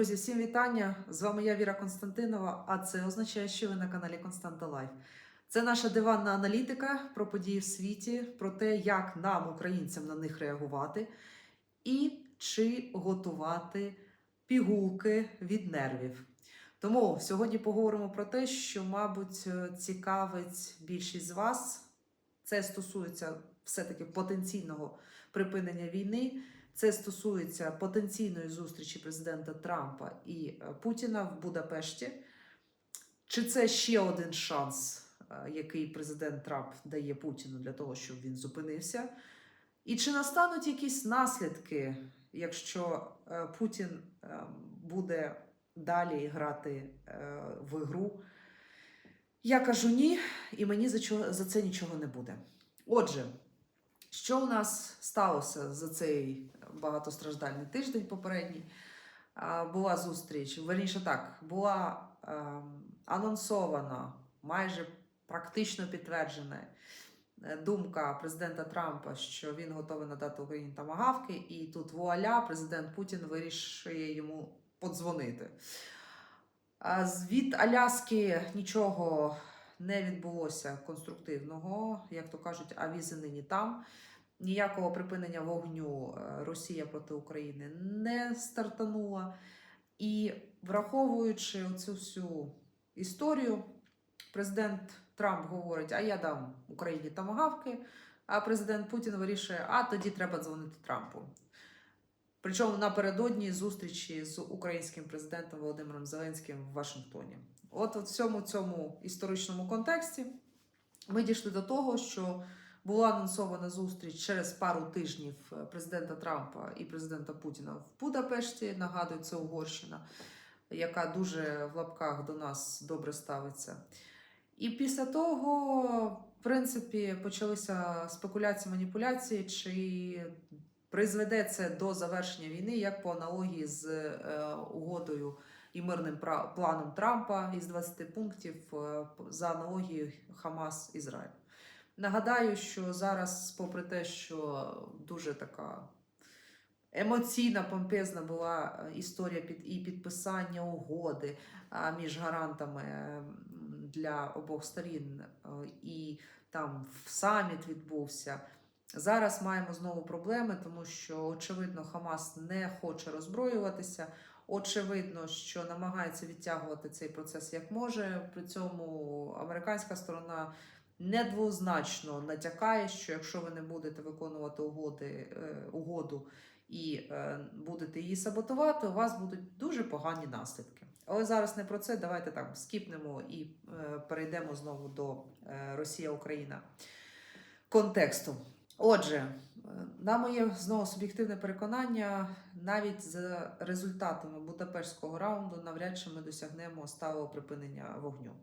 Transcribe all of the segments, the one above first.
Друзі, всім вітання! З вами я Віра Константинова, а це означає, що ви на каналі Константа Лайф. Це наша диванна аналітика про події в світі, про те, як нам, українцям, на них реагувати, і чи готувати пігулки від нервів. Тому сьогодні поговоримо про те, що, мабуть, цікавить більшість з вас. Це стосується все-таки потенційного припинення війни. Це стосується потенційної зустрічі президента Трампа і е, Путіна в Будапешті. Чи це ще один шанс, е, який президент Трамп дає Путіну для того, щоб він зупинився? І чи настануть якісь наслідки, якщо е, Путін буде далі грати в ігру? Я кажу ні, і мені за це нічого не буде. Отже, що у нас сталося за цей багатостраждальний тиждень попередній? Була зустріч, верніше так, була ем, анонсована, майже практично підтверджена е, думка президента Трампа, що він готовий надати Україні тамагавки, і тут вуаля, президент Путін вирішує йому подзвонити. Від Аляски нічого не відбулося конструктивного, як то кажуть, а візи нині там. Ніякого припинення вогню е, Росія проти України не стартанула. І враховуючи оцю всю історію, президент Трамп говорить: а я дам Україні тамагавки, а президент Путін вирішує, а тоді треба дзвонити Трампу. Причому напередодні зустрічі з українським президентом Володимиром Зеленським в Вашингтоні. От у всьому цьому історичному контексті ми дійшли до того, що була анонсована зустріч через пару тижнів е, президента Трампа і президента Путіна в Будапешті. Нагадую, це Угорщина, яка дуже в лапках до нас добре ставиться. І після того, в принципі, почалися спекуляції, маніпуляції, чи призведе це до завершення війни, як по аналогії з е, угодою і мирним планом Трампа із 20 пунктів е, за аналогією Хамас Ізраїль. Нагадаю, що зараз, попри те, що дуже така емоційна, помпезна була е, історія під і підписання угоди між гарантами е, для обох сторін, і там саміт відбувся. Зараз маємо знову проблеми, тому що очевидно Хамас не хоче роззброюватися. Очевидно, що намагається відтягувати цей процес як може. При цьому американська сторона недвозначно натякає, що якщо ви не будете виконувати угоди, е, угоду і е, будете її саботувати, у вас будуть дуже погані наслідки. Але зараз не про це. Давайте так скіпнемо і е, перейдемо знову до Росія-Україна контексту. Отже, е, на моє знову суб'єктивне переконання, навіть за результатами Будапештського раунду навряд чи ми досягнемо сталого припинення вогню.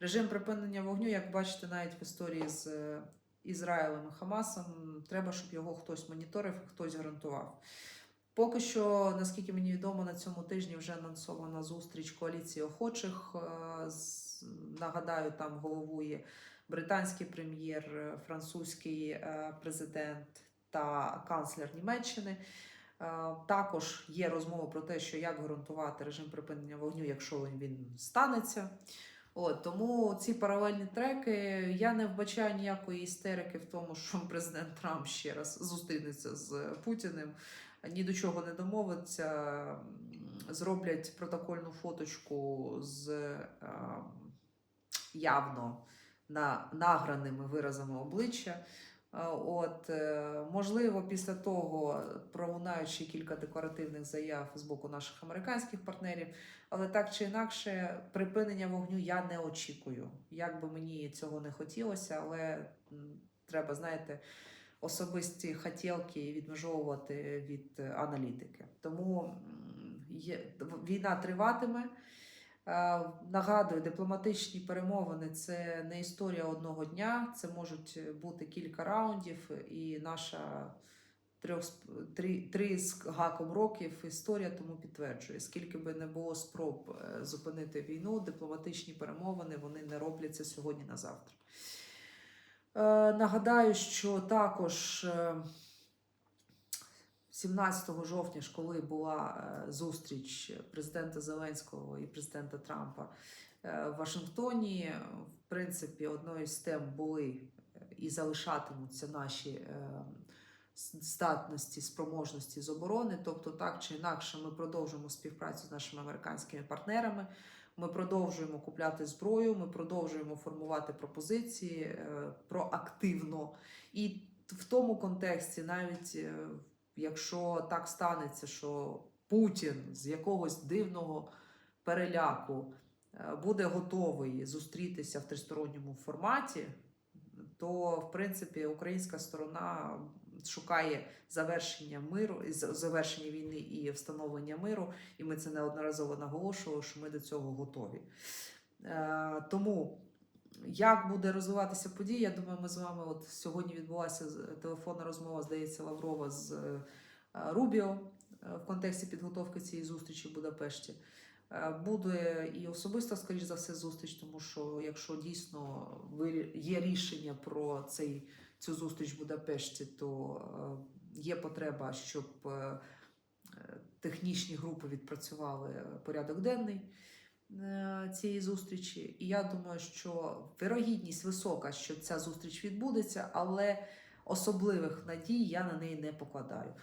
Режим припинення вогню, як бачите, навіть в історії з е, Ізраїлем і Хамасом, треба, щоб його хтось моніторив, хтось гарантував. Поки що, наскільки мені відомо, на цьому тижні вже анонсована зустріч коаліції охочих. Е, Нагадаю, там головує британський прем'єр, е, французький е, президент та канцлер Німеччини. Е, Також є розмова про те, що як гарантувати режим припинення вогню, якщо він станеться. От, тому ці паралельні треки я не вбачаю ніякої істерики в тому, що президент Трамп ще раз зустрінеться з Путіним, ні до чого не домовиться, зроблять протокольну фоточку з е, явно на, награними виразами обличчя. Е, От, е, можливо, після того пролунаючи кілька декларативних заяв з боку наших американських партнерів, але так чи інакше, припинення вогню я не очікую. Як би мені цього не хотілося, але треба, знаєте, особисті хотілки відмежовувати від е, аналітики. Тому є, війна триватиме. Е, Нагадую, дипломатичні перемовини це не історія одного дня, це можуть бути кілька раундів, і наша трьох три, три з гаком років історія тому підтверджує. Скільки би не було спроб е, зупинити війну, дипломатичні перемовини вони не робляться сьогодні на завтра. Е, Нагадаю, що також 17 жовтня, ж коли була е, зустріч президента Зеленського і президента Трампа е, в Вашингтоні, в принципі, одною з тем були е, і залишатимуться наші е, здатності, спроможності з оборони. Тобто, так чи інакше, ми продовжуємо співпрацю з нашими американськими партнерами. Ми продовжуємо купляти зброю, ми продовжуємо формувати пропозиції е, проактивно. І в тому контексті, навіть е, якщо так станеться, що Путін з якогось дивного переляку е, буде готовий зустрітися в тристоронньому форматі, то в принципі українська сторона шукає завершення миру, завершення війни і встановлення миру, і ми це неодноразово наголошували, що ми до цього готові. Е, Тому як буде розвиватися подія, я думаю, ми з вами от сьогодні відбулася телефонна розмова, здається, Лаврова з е, Рубіо е, в контексті підготовки цієї зустрічі в Будапешті. Е, Буде і особисто, скоріш за все, зустріч, тому що якщо дійсно є рішення про цей, цю зустріч в Будапешті, то є потреба, щоб технічні групи відпрацювали порядок денний цієї зустрічі. І я думаю, що вирогідність висока, що ця зустріч відбудеться, але особливих надій я на неї не покладаю.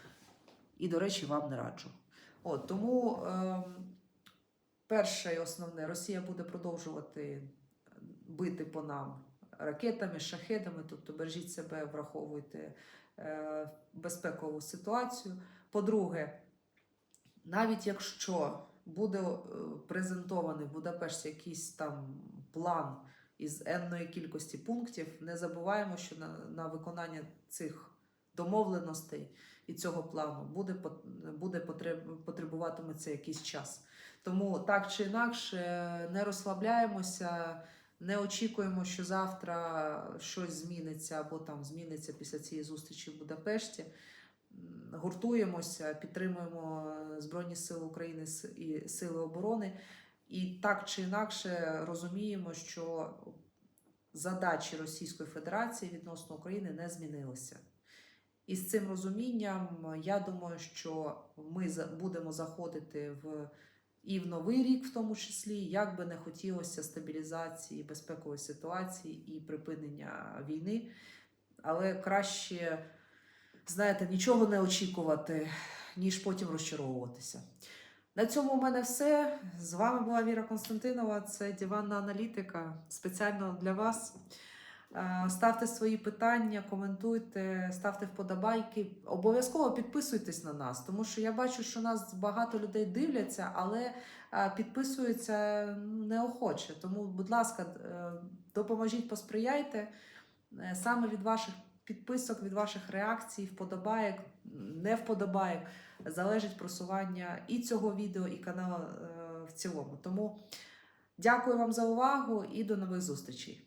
І, до речі, вам не раджу. От, тому ем, перше і основне, Росія буде продовжувати бити по нам ракетами, шахедами, тобто бережіть себе, враховуйте е, безпекову ситуацію. По-друге, навіть якщо буде е, презентований в Будапешті якийсь там план із енної кількості пунктів, не забуваємо, що на, на виконання цих домовленостей і цього плану буде, буде потреб, потребуватиметься якийсь час. Тому так чи інакше не розслабляємося, не очікуємо, що завтра щось зміниться або там зміниться після цієї зустрічі в Будапешті. Гуртуємося, підтримуємо Збройні Сили України і Сили оборони. І так чи інакше розуміємо, що задачі Російської Федерації відносно України не змінилися. І з цим розумінням я думаю, що ми будемо заходити в і в новий рік, в тому числі, як би не хотілося стабілізації безпекової ситуації і припинення війни. Але краще, знаєте, нічого не очікувати, ніж потім розчаровуватися. На цьому у мене все. З вами була Віра Константинова. Це диванна аналітика спеціально для вас. Е, Ставте свої питання, коментуйте, ставте вподобайки. Обов'язково підписуйтесь на нас, тому що я бачу, що нас багато людей дивляться, але е, підписуються ну, неохоче. Тому, будь ласка, е, допоможіть, посприяйте. Саме від ваших підписок, від ваших реакцій, вподобаєк, не вподобаєк, залежить просування і цього відео, і каналу е, в цілому. Тому дякую вам за увагу і до нових зустрічей.